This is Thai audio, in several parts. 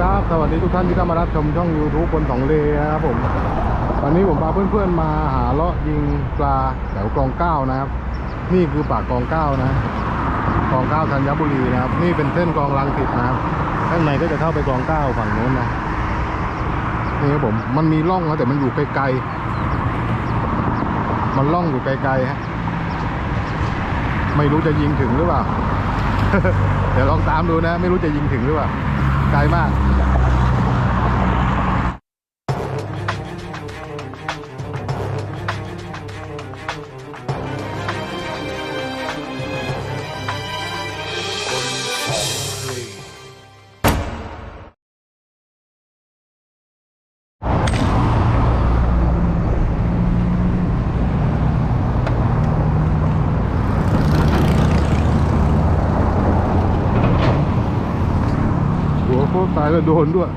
ครับ สวัสดีทุกท่านที่เข้ามารับชมช่อง YouTube บนสองเลนะครับผมวันนี้ผมพาเพื่อนๆมาหาเลาะยิงปลาแถวกองเก้านะครับ นี่คือปากกองเก้านะกองเก้าธัญบุรีนะครับ นี่เป็นเส้นกองรังสิตนะครับข้างในก็จะเข้าไปกองเก้าฝั่งโน้นนะนี่ครับผมมันมีร่องนะแต่มันอยู่ไกลๆมันร่องอยู่ไกลๆฮะไม่รู้จะยิงถึงหรือเปล่าเดี๋ยวลองตามดูนะ ไม่รู้จะยิงถึงหรือเปล่า ไกลมาก โคตรตายแล้วโดนด้วย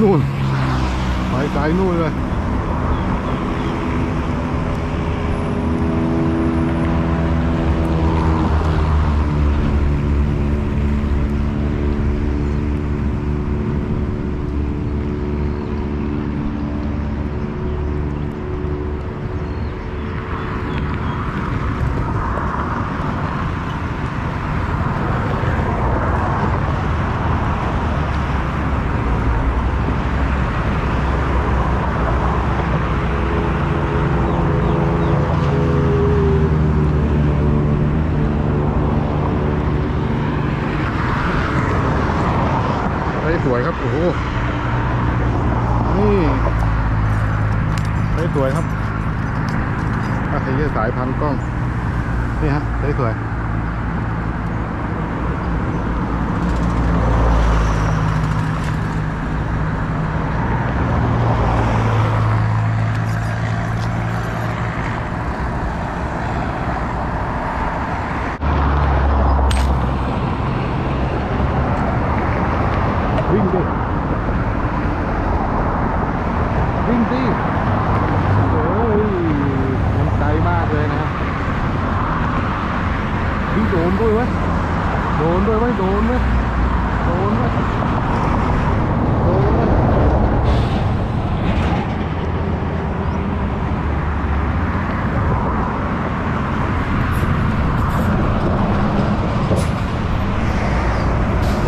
นู่นไปไกลนู่นเลย ไอ้สวยครับ โอ้โห นี่ไอ้ สวยครับถ้าใครจะสายพันกล้อง นี่ฮะสวยงดิ วิ่งดิโอ้ยมันไกลมากเลยนะครับวิ่ง โดนด้วยไหมโดนไหมโดนไหมโดนไหม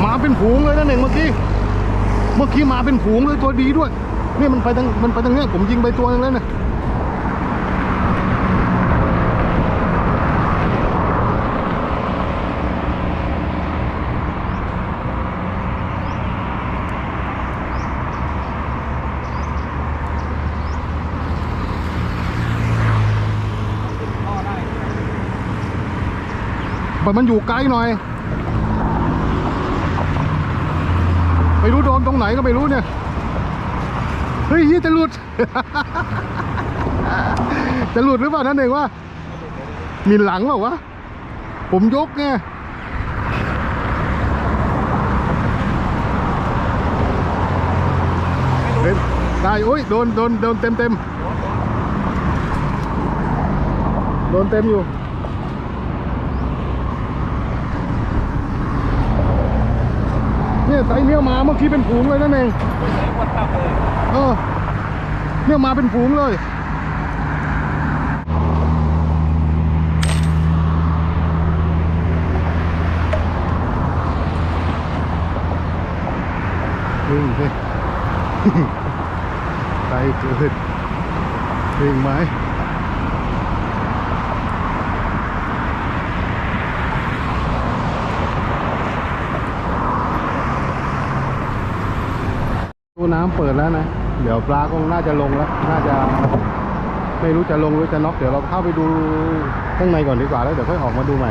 มาเป็นฝูงเลยนะเน่งเมื่อกี้ เมื่อกี้มาเป็นฝูงเลยตัวดีด้วย นี่มันไปทางมันไปทางเนี้ยผมยิงไปตัวนึงแล้วนะ แต่มันอยู่ไกลหน่อย ไม่รู้โดนตรงไหนก็ไม่รู้เนี่ย เฮ้ยจะหลุด จะหลุดหรือเปล่านั่นเองว่ามีหลังเปล่าวะ ผมยกไงเฮ้ยได้โอ้ยโดนโดนโดนเต็มเต็มโดนเต็มอยู่ เนี่ยไซส์เนี่ยมาเมื่อกี้เป็นฝูงเลยนั่นเองเออเนี่ยมาเป็นฝูงเลยวิ่งสิไกลเกินวิ่งไหม ตู้น้ำเปิดแล้วนะ เดี๋ยวปลาคงน่าจะลงแล้ว น่าจะ ไม่รู้จะลงหรือจะน็อกเดี๋ยวเราเข้าไปดูข้างในก่อนดีกว่าแล้วเดี๋ยวค่อยออกมาดูใหม่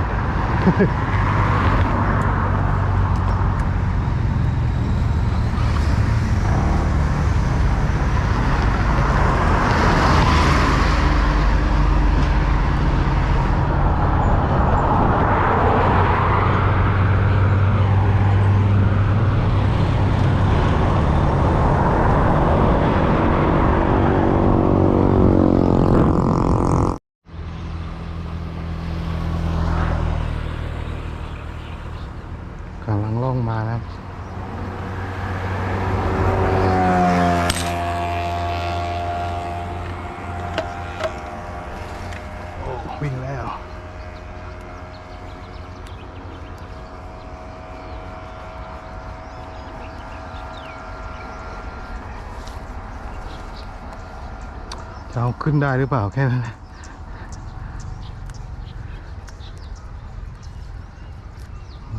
จะเอาขึ้นได้หรือเปล่าแค่นั้นแหละ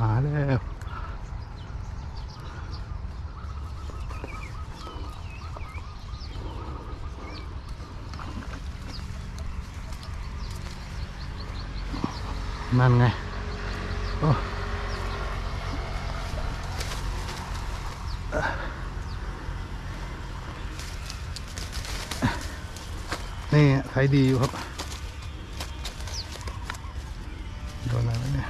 มาแล้วนั่นไงโอ้ นี่ใช้ดีอยู่ครับโดนอะไรเนี่ย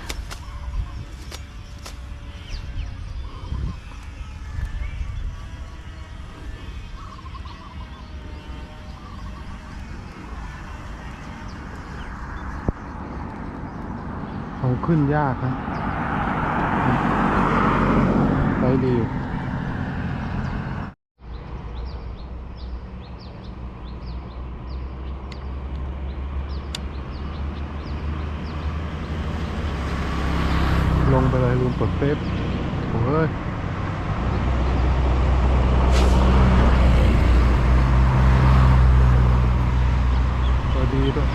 เขาขึ้นยากนะไปดีอยู่ ไปเลยลืมกดเซฟโอ้ยพอดีด้วย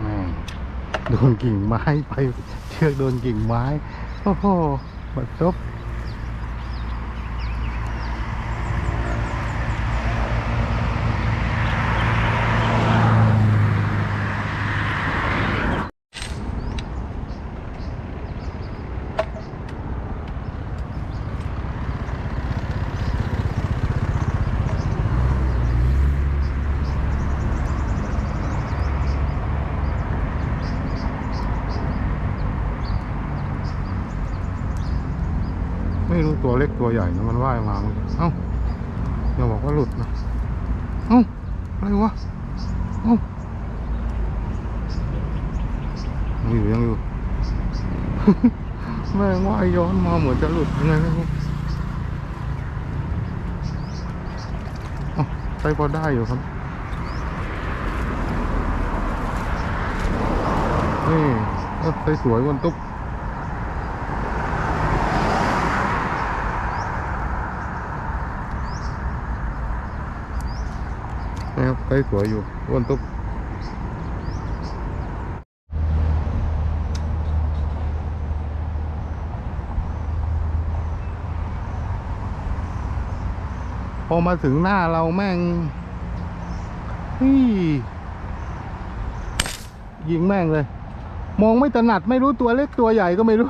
แม่โดนกิ่งไม้ไป เชือกโดนกิ่งไม้ โอ้โหบัดซบ ตัวเล็กตัวใหญ่นะมันว่ายมาเมื่อกี้เอ้าอย่าบอกว่าหลุดนะเอ้าอะไรวะเอ้ายังอยู่ยังอยู่แม่งว่ายย้อนมาเหมือนจะหลุดยังไงไม่รู้เอ้าใช้พอได้อยู่ครับนี่ใช้สวยวันตุ๊บ นะครับใช้สวยอยู่อ้วนตุ๊บพอมาถึงหน้าเราแม่งนี่ยิงแม่งเลย มองไม่ถนัดไม่รู้ตัวเล็กตัวใหญ่ก็ไม่รู้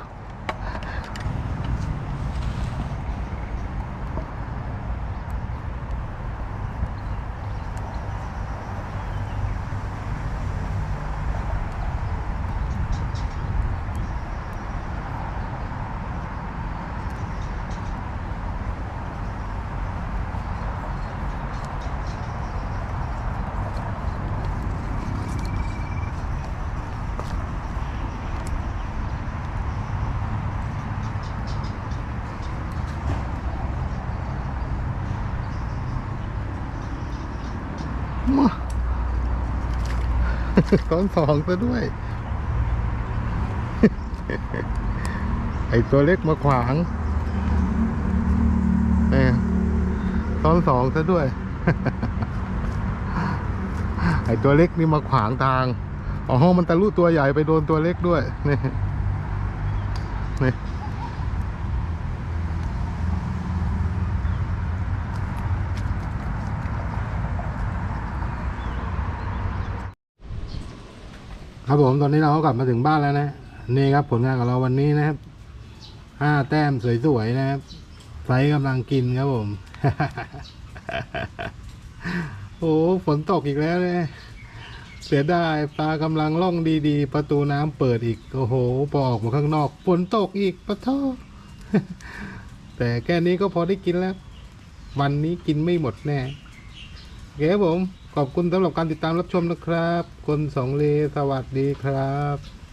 ตอนสองซะด้วย ไอตัวเล็กมาขวางเนี่ยตอนสองซะด้วย ไอตัวเล็กนี่มาขวางทาง อ๋อ มันตะลุตัวใหญ่ไปโดนตัวเล็กด้วยนี่นี่ ครับผมตอนนี้เราก็กลับมาถึงบ้านแล้วนะนี่ครับผลงานของเราวันนี้นะครับห้าแต้มสวยๆนะครับไฟกำลังกินครับผม โอ้ฝนตกอีกแล้วเลยเสียดายปลากำลังล่องดีๆ ประตูน้ำเปิดอีก โอ้โหพอออกมาข้างนอกฝนตกอีกปะท้อแต่แค่นี้ก็พอได้กินแล้ว วันนี้กินไม่หมดแน่เคครับผม ขอบคุณสำหรับการติดตามรับชมนะครับ คนสองเลสวัสดีครับ